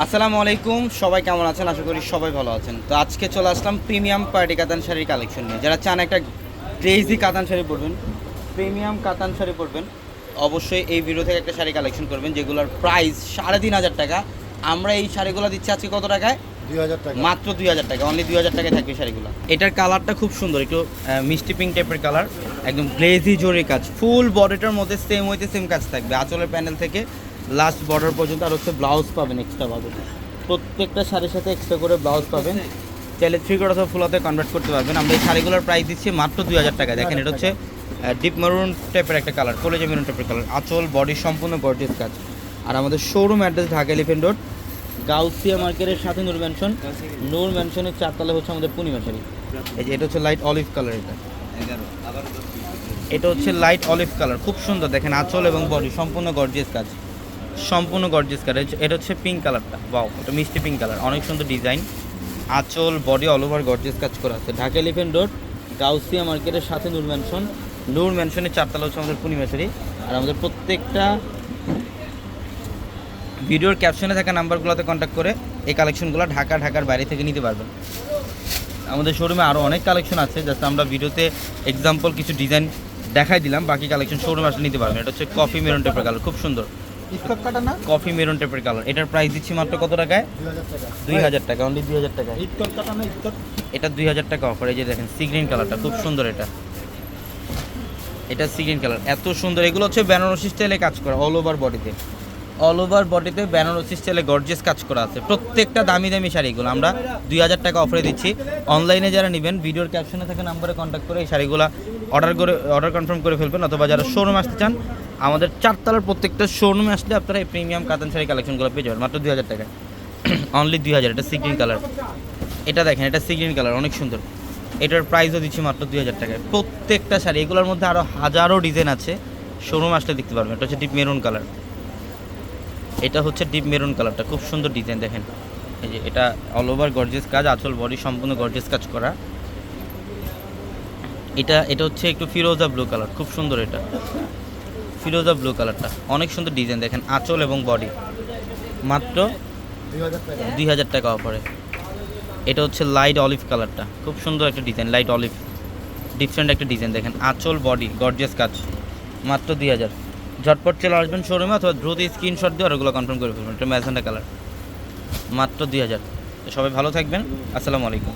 আসসালামু আলাইকুম সবাই কেমন আছেন? আশা করি সবাই ভালো আছেন। তো আজকে চলে আসলাম প্রিমিয়াম পার্টি কাতান শাড়ির কালেকশন নিয়ে। যারা চান একটা গ্লেজি কাতান শাড়ি পরবেন প্রিমিয়াম কাতান শাড়ি পরবেন অবশ্যই এই ভিডিও থেকে একটা শাড়ি কালেকশন করবেন যেগুলোর প্রাইস সাড়ে তিন হাজার টাকা। আমরা এই শাড়িগুলো দিচ্ছি আজকে কত টাকায়? দুই হাজার টাকা। মাত্র দুই হাজার টাকা অনলি দুই হাজার টাকায় থাকবে শাড়িগুলো। এটার কালারটা খুব সুন্দর একটু মিষ্টি পিঙ্ক টাইপের কালার একদম গ্লেজি জরি কাজ ফুল বডিটার মধ্যে সেম হইতে সেম কাজ থাকবে। আঁচলের প্যানেল থেকে লাস্ট বর্ডার পর্যন্ত আর হচ্ছে ব্লাউজ পাবেন এক্সট্রা পাবেন প্রত্যেকটা শাড়ির সাথে এক্সট্রা করে ব্লাউজ পাবেন। চাইলে থ্রি কোড অথবা ফুলাতে কনভার্ট করতে পারবেন। আমরা এই শাড়িগুলোর প্রাইস দিচ্ছি মাত্র দুই হাজার টাকা দেখেন এটা হচ্ছে ডিপ মেরুন টাইপের একটা কালার কলেজে মেরুন টাইপের কালার আঁচল বডি সম্পূর্ণ গর্জিয়াস কাজ। আর আমাদের showroom address Dhaka elephant road Gausia মার্কেটের সাথে নূর ম্যানশন নূর ম্যানশনের চারতলা হচ্ছে আমাদের পূর্ণিমা শাড়ি। এই যে এটা হচ্ছে লাইট অলিভ কালার এটা। এটা হচ্ছে লাইট অলিভ কালার খুব সুন্দর। দেখেন আঁচল এবং বডি সম্পূর্ণ গর্জিয়াস কাজ। সম্পূর্ণ গর্জিয়াস কালার এটা হচ্ছে পিঙ্ক কালারটা বাও এটা মিষ্টি পিঙ্ক কালার অনেক সুন্দর ডিজাইন আঁচল বডি অল ওভার গর্জিয়াস কাজ করা আছে। ঢাকা এলিফেন্ট রোড গাউসিয়া মার্কেটের সাথে নূর ম্যানশন নূর ম্যানশনের চারতলা হচ্ছে আমাদের পূর্ণিমা শাড়ি আর আমাদের প্রত্যেকটা ভিডিওর ক্যাপশনে থাকা নাম্বারগুলোতে কন্ট্যাক্ট করে এই কালেকশনগুলো ঢাকা, ঢাকার বাইরে থেকে নিতে পারবেন। আমাদের শোরুমে আরও অনেক কালেকশন আছে। জাস্ট আমরা ভিডিওতে এক্সাম্পল কিছু ডিজাইন দেখাই দিলাম। বাকি কালেকশন শোরুমে আসলে নিতে পারবেন। এটা হচ্ছে কফি মেরুন টাইপের কালার খুব সুন্দর। স্কট কাটা না? কফি মেরুন টাইপের কালার। এটার প্রাইস দিচ্ছি মাত্র কত টাকায়? দুই হাজার টাকা অনলি দুই হাজার টাকা স্কট কাটা না স্কট এটা দুই হাজার টাকা অফার এই যে দেখেন সি গ্রিন কালারটা খুব সুন্দর এটা। এটা সি গ্রিন কালার এত সুন্দর। এগুলো হচ্ছে বেনারসি স্টাইলে কাজ করা অল ওভার বডিতে অল ওভার বডিতে বেনারসি স্টাইলে গর্জিয়াস কাজ করা আছে। প্রত্যেকটা দামি দামি শাড়িগুলো আমরা দুই হাজার টাকা অফারে দিচ্ছি। অনলাইনে যারা নেবেন ভিডিওর ক্যাপশনে থাকা নাম্বারে কন্ট্যাক্ট করে এই শাড়িগুলো অর্ডার করে অর্ডার কনফার্ম করে ফেলবেন অথবা যারা শোরুম আসতে চান আমাদের চারতলার প্রত্যেকটা শোরুমে আসলে আপনারা এই প্রিমিয়াম কাতান শাড়ি কালেকশনগুলো পেয়ে যাবেন, মাত্র দুই হাজার টাকা অনলি দুই হাজার, এটা সি গ্রিন কালার এটা দেখেন, এটা সি গ্রিন কালার অনেক সুন্দর। এটার প্রাইসও দিচ্ছি মাত্র দুই হাজার টাকায়। প্রত্যেকটা শাড়ি, এগুলোর মধ্যে আরও হাজারো ডিজাইন আছে। শোরুম আসলে দেখতে পারবেন, এটা হচ্ছে ডিপ মেরুন কালার এটা হচ্ছে ডিপ মেরুন কালারটা খুব সুন্দর ডিজাইন দেখেন। এই যে, এটা অল ওভার গর্জেস কাজ, আচল বডি সম্পূর্ণ গর্জেস কাজ করা। এটা এটা হচ্ছে একটু ফিরোজা ব্লু কালার খুব সুন্দর এটা। ফিরোজা ব্লু কালারটা। অনেক সুন্দর ডিজাইন দেখেন, আঁচল এবং বডি মাত্র দুই হাজার টাকা অফারে এটা হচ্ছে লাইট অলিভ কালারটা। খুব সুন্দর একটা ডিজাইন লাইট অলিভ ডিফারেন্ট একটা ডিজাইন দেখেন, আঁচল বডি গর্জিয়াস কাজ। মাত্র দুই হাজার। ঝটপট চলে আসবেন শোরুমে অথবা দ্রুত স্ক্রিনশট দিয়ে আর ওগুলো কনফার্ম করে ফেলবেন। এটা ম্যাজেন্ডা কালার মাত্র দুই হাজার। সবাই ভালো থাকবেন। আসসালামু আলাইকুম।